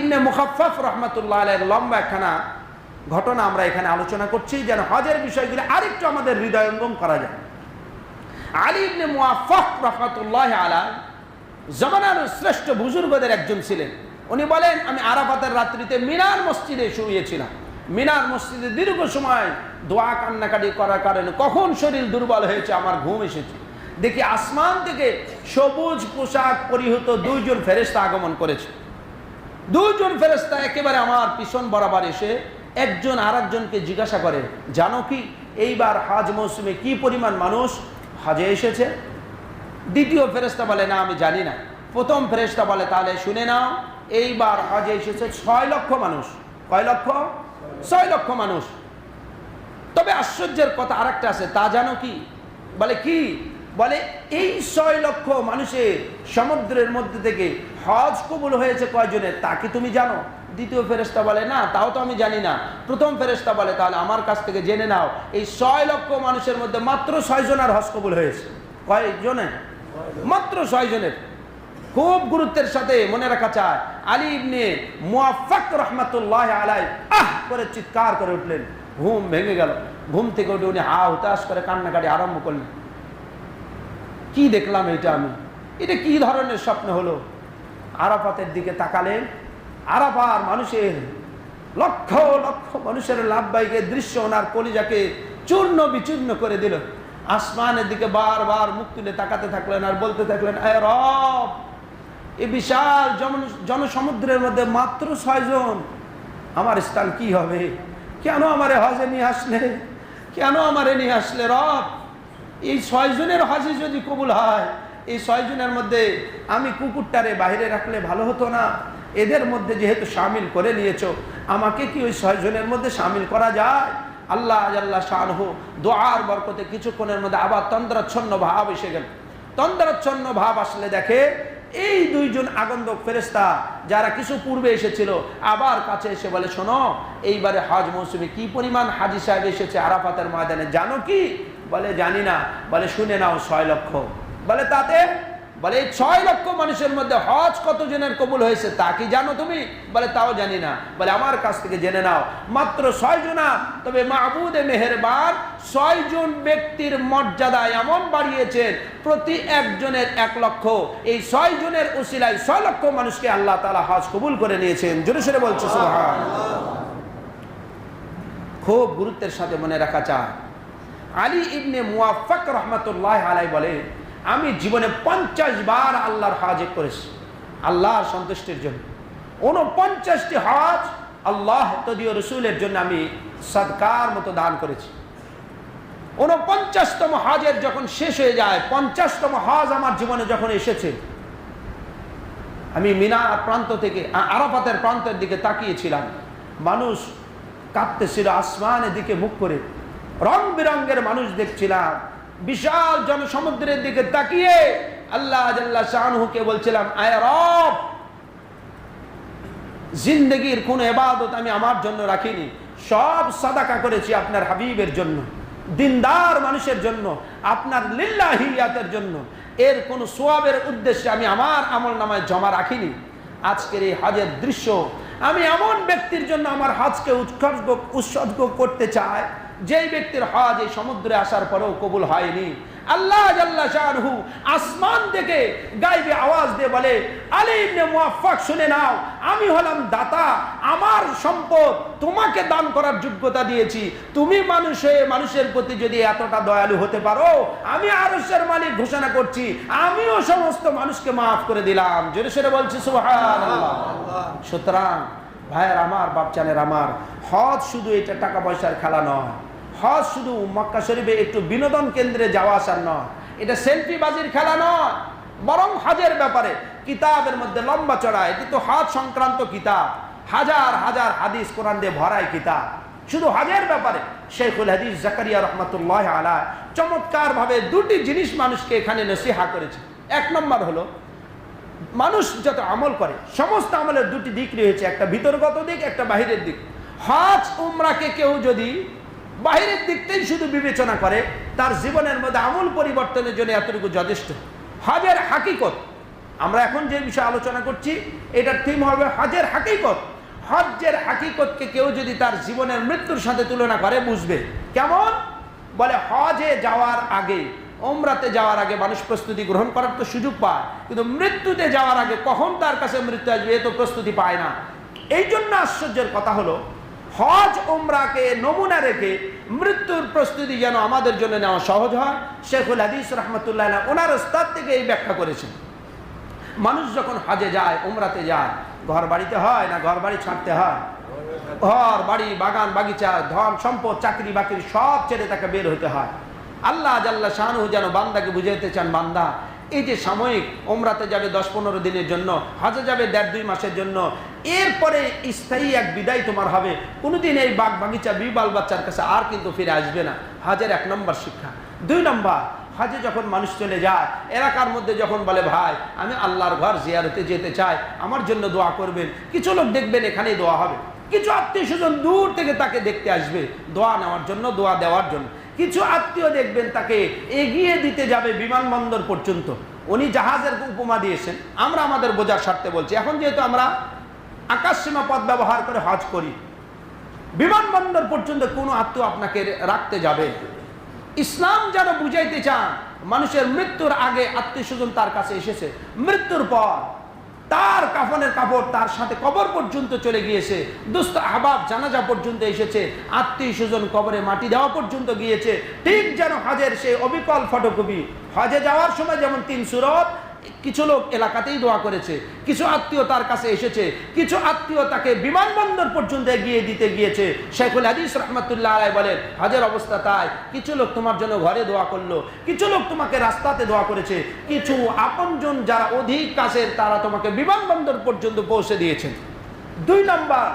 ইবনে মুখাফফ রহমতুল্লাহ আলাইয়ের লম্বা একখানা ঘটনা আমরা এখানে আলোচনা করছি, যেন হজের বিষয়গুলি আরেকটু আমাদের হৃদয়ঙ্গম করা যায়। আলী ইবনে মুআফফাক রহমতুল্লাহ আলা জমানার শ্রেষ্ঠ বুজুর্গদের একজন ছিলেন। উনি বলেন, আমি আরাফাতের রাত্রিতে মিনার মসজিদে শুয়েছিলাম। মিনার মসজিদে দীর্ঘ সময় দোয়া কান্নাকাটি করার কারণে কখন শরীর দুর্বল হয়েছে আমার ঘুম এসেছে। দেখি আসমান থেকে সবুজ পোশাক পরিহিত দুইজন ফেরেস্তা আগমন করেছে। দুইজন ফেরেস্তা একেবারে আমার পিছন বরাবর এসে একজন আর একজনকে জিজ্ঞাসা করে, জানো কি, এইবার হাজ মৌসুমে কি পরিমাণ মানুষ হাজে এসেছে? দ্বিতীয় ফেরেস্তা বলে, না, আমি জানি না। প্রথম ফেরেস্তা বলে, তাহলে শুনে নাও, এইবার হজে এসেছে ছয় লক্ষ মানুষ। কয় লক্ষ? ছয় লক্ষ মানুষ। তবে আশ্চর্যের কথা আরেকটা আছে, তা জানো কি? বলে, কি? বলে, এই ছয় লক্ষ মানুষের সমুদ্রের মধ্যে থেকে হজ কবুল হয়েছে কয়জনের? তা কি তুমি জানো? দ্বিতীয় ফেরেস্তা বলে, না, তাও তো আমি জানি না। প্রথম ফেরেস্তা বলে, তাহলে আমার কাছ থেকে জেনে নাও, এই ছয় লক্ষ মানুষের মধ্যে মাত্র ছয় জনের হজ কবুল হয়েছে। কয়জনের মাত্র ছয় জনের। খুব গুরুত্বের সাথে মনে রাখা চায় আলী ইবনে মুআফফাক রহমাতুল্লাহ আলাই আহ করে চিৎকার করে উঠলেন। ঘুম ভেঙে গেল। ঘুম থেকে উঠে উনি হা হুতাশ করে কান্নাকাটি আরম্ভ করলেন। কি দেখলাম এটা আমি? এটা কি ধরনের স্বপ্ন হলো? আরাফাতের দিকে তাকালেন আরাফার মানুষের লক্ষ লক্ষ মানুষের লাভবাহিকের দৃশ্য ওনার কলিজাকে চূর্ণ বিচূর্ণ করে দিল। আসমানের দিকে বারবার মুখ তুলে তাকাতে থাকলেন আর বলতে থাকলেন "এ রব এই বিশাল জন, জনসমুদ্রের মধ্যে মাত্র ছয়জন আমার স্থান কি হবে? কেন আমারে হজে নিয়ে আসলে? কেন আমারে নিয়ে আসলে রব? এই ছয়জনের হজে যদি কবুল হয়, এই ছয়জনের মধ্যে আমি কুকুরটারে বাইরে রাখলে ভালো হতো না। এদের মধ্যে যেহেতু সামিল করে নিয়েছো, আমাকে কি ওই ছয়জনের মধ্যে সামিল করা যায়? আল্লাহ আল্লাহ শাহরু দোয়ার বরকতে কিছুক্ষণের মধ্যে আবার তন্দ্রাচ্ছন্ন ভাব এসে গেল। তন্দ্রাচ্ছন্ন ভাব আসলে দেখে এই দুইজন আগন্তক ফেরেস্তা যারা কিছু পূর্বে এসেছিল, আবার কাছে এসে বলে, শোনো, এইবারে হজ মৌসুমে কি পরিমাণ হাজি সাহেব এসেছে আরাফাতের ময়দানে? জানো কি? বলে জানি না, বলে শুনে নাও ছয় লক্ষ। বলে তাতে, বলে এই ছয় লক্ষ মানুষের মধ্যে হজ কত জনের কবুল হয়েছে তা কি জানো তুমি? বলে তাও জানি না। বলে আমার কাছ থেকে জেনে নাও। মাত্র ছয় জনা, তবে মাহবুদে ছয় জন ব্যক্তির মর্যাদা এমন বাড়িয়েছেন, প্রতি একজনের এক লক্ষ। এই ছয় জনের উসিলায় ছয় লক্ষ মানুষকে আল্লাহ তালা হজ কবুল করে নিয়েছেন। জোরে সরে বলছে খুব গুরুত্বের সাথে মনে রাখা চায় আলী ইবনে মুআফাক রহমতুল্লাহ আলাই বলে আমি জীবনে পঞ্চাশ বার আল্লাহর হাজে করেছি, আল্লাহর সন্তুষ্টির জন্য। উনপঞ্চাশটি হজ আল্লাহ তদীয় রসুলের জন্য আমি সদকার মতো দান করেছি। উনপঞ্চাশতম হজের যখন শেষ হয়ে যায়, পঞ্চাশতম হজ আমার জীবনে যখন এসেছে, আমি মিনার প্রান্ত থেকে আরাফাতের প্রান্তের দিকে তাকিয়েছিলাম। মানুষ কাঁদতেছিল, আসমানের দিকে মুখ করে রং বেরঙ্গের মানুষ দেখছিলাম। বিশাল জনসমুদ্রের দিকে তাকিয়ে আল্লাহ আল্লাহ শাহনুকে বলছিলাম, আয় রব, জিন্দগির কোন এবাদত আমি আমার জন্য রাখিনি। সব সাদাকা করেছি আপনার হাবিবের জন্য, দিনদার মানুষের জন্য, আপনার লিল্লাহিয়াতের জন্য। এর কোন সোয়াবের উদ্দেশ্যে আমি আমার আমল নামায় জমা রাখিনি। আজকের এই হজের দৃশ্য, আমি এমন ব্যক্তির জন্য আমার হাজকে উৎসর্গ উৎসর্গ করতে চাই যেই ব্যক্তির হজ এই সমুদ্রে আসার পরেও কবুল হয়নি, আল্লাহ আসমান থেকে গাইবে আওয়াজ দিয়ে বলে, আলী ইবনে শুনে নাও, আমি হলাম দাতা, আমার সম্পদ তোমাকে দান করার যোগ্যতা দিয়েছি। তুমি মানুষ হয়ে মানুষের প্রতি যদি এতটা দয়ালু হতে পারো, আমি আরশের মালিক ঘোষণা করছি, আমিও সমস্ত মানুষকে মাফ করে দিলাম। জোরে সেরে বলছি, সুবহানাল্লাহ। সুতরাং, ভাইয়ের আমার, বাপচানের আমার, হজ শুধু এটা টাকা পয়সার খেলা নয় হজ শুধু মক্কা শরীফে একটু বিনোদন কেন্দ্রে যাওয়া আসার নয়। এটা সেলফি বাজির খেলা নয়, বরং হজের ব্যাপারে। কিতাবের মধ্যে লম্বা চড়া, এটি তো হজ সংক্রান্ত কিতাব। হাজার হাজার হাদিস কোরআন দিয়ে ভরায় কিতাব। শুধু হজের ব্যাপারে, শেখুল হাদিস জাকারিয়া রহমতুল্লাহ আলা চমৎকার ভাবে দুটি জিনিস মানুষকে এখানে নসিহা করেছে। এক নম্বর হলো, মানুষ যত আমল করে, সমস্ত আমলের দুটি দিক রয়েছে। একটা ভিতরগত দিক, একটা বাহিরের দিক। হজ, উমরাকে কেউ যদি বাহিরের দিকটাই শুধু বিবেচনা করে, তার জীবনের মধ্যে আমূল পরিবর্তনের জন্য এতটুকু যথেষ্ট। হজের হাকিকত। আমরা এখন যে বিষয়ে আলোচনা করছি, এটার থিম হবে হজের হাকিকত। হজ্জের হাকিকতকে কেউ যদি তার জীবনের মৃত্যুর সাথে তুলনা করে, বুঝবে। কেমন? বলে, হজে যাওয়ার আগে ওমরাতে যাওয়ার আগে মানুষ প্রস্তুতি গ্রহণ করার তো সুযোগ পায়। কিন্তু মৃত্যুতে যাওয়ার আগে কখন তার কাছে মৃত্যু আসবে, এ তো প্রস্তুতি পায় না। এই জন্য আশ্চর্যের কথা হলো হজ ওমরাকে নমুনা রেখে মৃত্যুর প্রস্তুতি যেন আমাদের জন্য নেওয়া সহজ হয়। শেখুল হাদিস রহমতুল্লাহ ওনার ওস্তাদ থেকে এই ব্যাখ্যা করেছেন। মানুষ যখন হজে যায়, উমরাতে যায়, ঘর বাড়িতে হয় না ঘর বাড়ি ছাড়তে হয়? ঘর, বাড়ি, বাগান, বাগিচা, ধন, সম্পদ, চাকরি বাকরি সব ছেড়ে তাকে বের হতে হয়। আল্লাহ জাল্লা শাহানু যেন বান্দাকে বুঝাইতে চান, বান্দা এই যে সাময়িক ওমরাতে যাবে দশ পনেরো দিনের জন্য, হজে যাবে দেড় দুই মাসের জন্য, এরপরে স্থায়ী এক বিদায় তোমার হবে। কোনোদিন এই বাগ বাগিচা, বিবাল বাচ্চার কাছে আর কিন্তু ফিরে আসবে না। হজের এক নম্বর শিক্ষা। দুই নম্বর, হাজে যখন মানুষ চলে যায়, এলাকার মধ্যে যখন বলে, ভাই, আমি আল্লাহর ঘর জিয়ারতে যেতে চাই, আমার জন্য দোয়া করবেন। কিছু লোক দেখবেন এখানেই দোয়া হবে। কিছু আত্মীয় স্বজন দূর থেকে তাকে দেখতে আসবে, দোয়া নেওয়ার জন্য, দোয়া দেওয়ার জন্য। কিছু আত্মীয় দেখবেন তাকে এগিয়ে দিতে যাবে বিমানবন্দর পর্যন্ত। উনি জাহাজের উপমা দিয়েছেন। আমরা আমাদের বোঝার স্বার্থে বলছি, এখন যেহেতু আমরা আকাশসীমা পথ ব্যবহার করে হজ করি, বিমানবন্দর পর্যন্ত কোনো আত্মীয় আপনাকে রাখতে যাবে? ইসলাম যেন বুঝাইতে চান, মানুষের মৃত্যুর আগে আত্মীয় স্বজন তার কাছে এসেছে। মৃত্যুর পর তার কাফনের কাপড় তার সাথে কবর পর্যন্ত চলে গিয়েছে। দুস্থ আহবাব জানাজা পর্যন্ত এসেছে। আত্মীয় স্বজন কবরে মাটি দেওয়া পর্যন্ত গিয়েছে। ঠিক যেন হাজের সেই অবিকল ফটোকপি। হজে যাওয়ার সময় যেমন তিন সুরত কিছু লোক এলাকাতেই দোয়া করেছে। কিছু আত্মীয় তার কাছে এসেছে। কিছু আত্মীয় তাকে বিমানবন্দর পর্যন্ত এগিয়ে দিতে গিয়েছে। শেখুল হাদিস রহমতুল্লাহ আলাই বলেন, হাজের অবস্থা তাই। কিছু লোক তোমার জন্য ঘরে দোয়া করল। কিছু লোক তোমাকে রাস্তাতে দোয়া করেছে। কিছু আপনজন যারা অধিক কাছের, তারা তোমাকে বিমানবন্দর পর্যন্ত পৌঁছে দিয়েছেন। দুই নম্বর,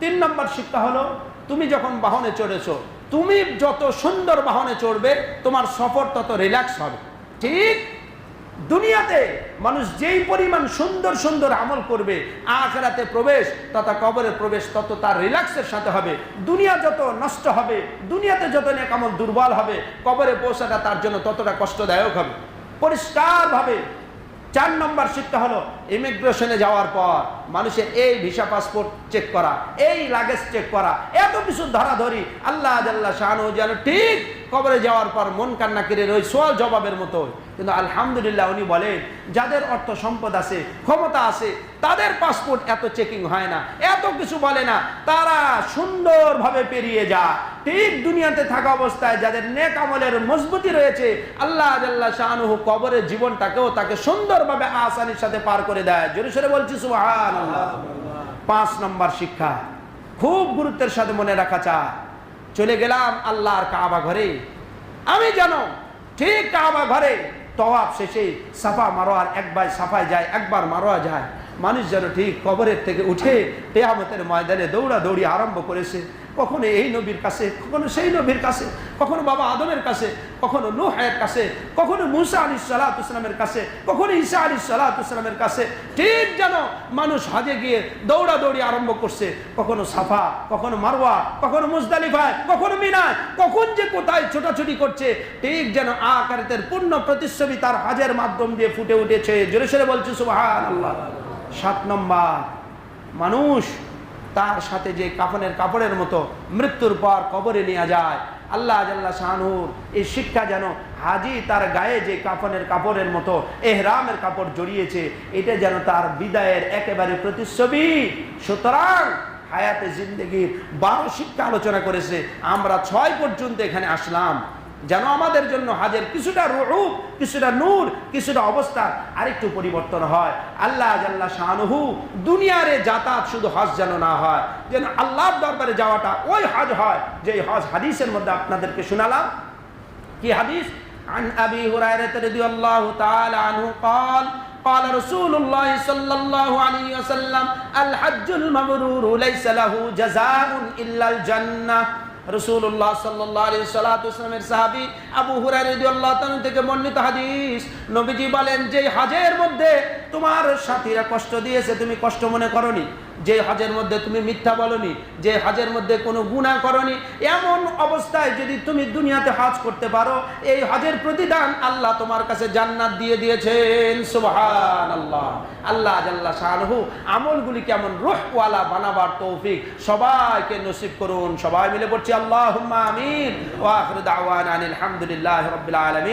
তিন নম্বর শিক্ষা হলো, তুমি যখন বাহনে চড়েছো, তুমি যত সুন্দর বাহনে চড়বে, তোমার সফর তত রিল্যাক্স হবে। ঠিক দুনিয়াতে মানুষ যেই পরিমাণ সুন্দর সুন্দর আমল করবে, আখেরাতে প্রবেশ, তথা কবরে প্রবেশ, তত তার রিল্যাক্সের সাথে হবে। দুনিয়া যত নষ্ট হবে, দুনিয়াতে যত নেক আমল দুর্বল হবে, কবরে পৌঁছাটা তার জন্য ততটা কষ্টদায়ক হবে। পরিষ্কারভাবে চার নম্বর শিক্ষা হলো ইমিগ্রেশনে যাওয়ার পর মানুষের এই ভিসা পাসপোর্ট চেক করা, এই লাগেজ চেক করা, এত কিছু ধরাধরি, আল্লাহ আল্লাহ শাহানু যেন ঠিক কবরে যাওয়ার পর মন কান্না করে ওই সোয়াল জবাবের মতো কিন্তু আলহামদুলিল্লাহ উনি বলেন, যাদের অর্থ সম্পদ আছে, ক্ষমতা আছে, তাদের পাসপোর্ট এত চেকিং হয় না, এত কিছু বলে না, তারা সুন্দরভাবে পেরিয়ে যা ঠিক দুনিয়াতে থাকা অবস্থায় যাদের নেক আমলের মজবুতি রয়েছে, আল্লাহ আল্লাহ শাহানুহু কবরের জীবনটাকেও তাকে সুন্দরভাবে আসানির সাথে পার করে দেয়। জোরে বলছি সুহান পাঁচ নম্বর শিক্ষা, খুব গুরুত্বের সাথে মনে রাখা চায় চলে গেলাম আল্লাহর কাবা ঘরে। আমি জানো, ঠিক কাবা ঘরে তওয়াব শেষে সাফা মারোয়ার একবার সাফায় যায় একবার মারোয়া যায়। মানুষ যেন ঠিক কবরের থেকে উঠে তেয়ামতের ময়দানে দৌড়া দৌড়ি আরম্ভ করেছে। কখনো এই নবীর কাছে, কখনো সেই নবীর কাছে, কখনো বাবা আদমের কাছে, কখনো নুহের কাছে, কখনো মুসা আলী সালাতামের কাছে, কখনো ঈসা আলী সালাতামের কাছে, ঠিক যেন মানুষ হাজে গিয়ে দৌড়া দৌড়ি আরম্ভ করছে। কখনো সাফা, কখনো মারওয়া, কখনো মুজদালিফায়, কখনো মিনায়, কখন যে কোথায় ছোটাছুটি করছে, ঠিক যেন আকারেতের পূর্ণ প্রতিচ্ছবি তার হাজের মাধ্যম দিয়ে ফুটে উঠেছে। জোরে সরে বলছে সুবাহান আল্লাহ সাত নম্বর, মানুষ তার সাথে যে কাফনের কাপড়ের মতো মৃত্যুর পর কবরে নিয়ে যায়। আল্লাহ আল্লাহ শাহানুর এই শিক্ষা যেন হাজি তার গায়ে যে কাফনের কাপড়ের মতো এহরামের কাপড় জড়িয়েছে, এটা যেন তার বিদায়ের একেবারে প্রতিচ্ছবি। সুতরাং হায়াতে জিন্দগির বারো শিক্ষা আলোচনা করেছে। আমরা ছয় পর্যন্ত এখানে আসলাম। যেন আমাদের জন্য হাজের কিছুটা রূপ কিছুটা নূর কিছুটা অবস্থা আরেকটু পরিবর্তন হয় আল্লাহ আল্লাহ শাহানুহু দুনিয়ারে যাতায়াত শুধু হজ যেন না হয় যেন আল্লাহর দরবারে যাওয়াটা ওই হজ হয় যে হজ হাদিসের মধ্যে আপনাদেরকে শোনালাম কি হাদিস عن أبي هريرة رضي الله تعالى عنه قال قال رسول الله صلى الله عليه وسلم الحج المبرور ليس له جزاء إلا الجنة রসুল্লাহ সাল্লাহ আলী সাল্লামের সাহাবি আবু হুরাইল্লাহ থেকে বর্ণিত হাদিস, নবীজি বলেন যে হাজের মধ্যে তোমার সাথীরা কষ্ট দিয়েছে, তুমি কষ্ট মনে করনি। যে হজের মধ্যে তুমি মিথ্যা বলনি, যে হজের মধ্যে কোনো গুণা করনি, এমন অবস্থায় যদি তুমি দুনিয়াতে হজ করতে পারো, এই হজের প্রতিদান আল্লাহ তোমার কাছে জান্নাত দিয়ে দিয়েছেন। সুবহান আল্লাহ আল্লাহ জাল্লা শাহরুহু আমলগুলি কেমন রুহওয়ালা বানাবার তৌফিক সবাইকে নসিব করুন। সবাই মিলে পড়ছি আল্লাহ আমিন। আনিল হামদুলিল্লাহি রাব্বিল আলামিন।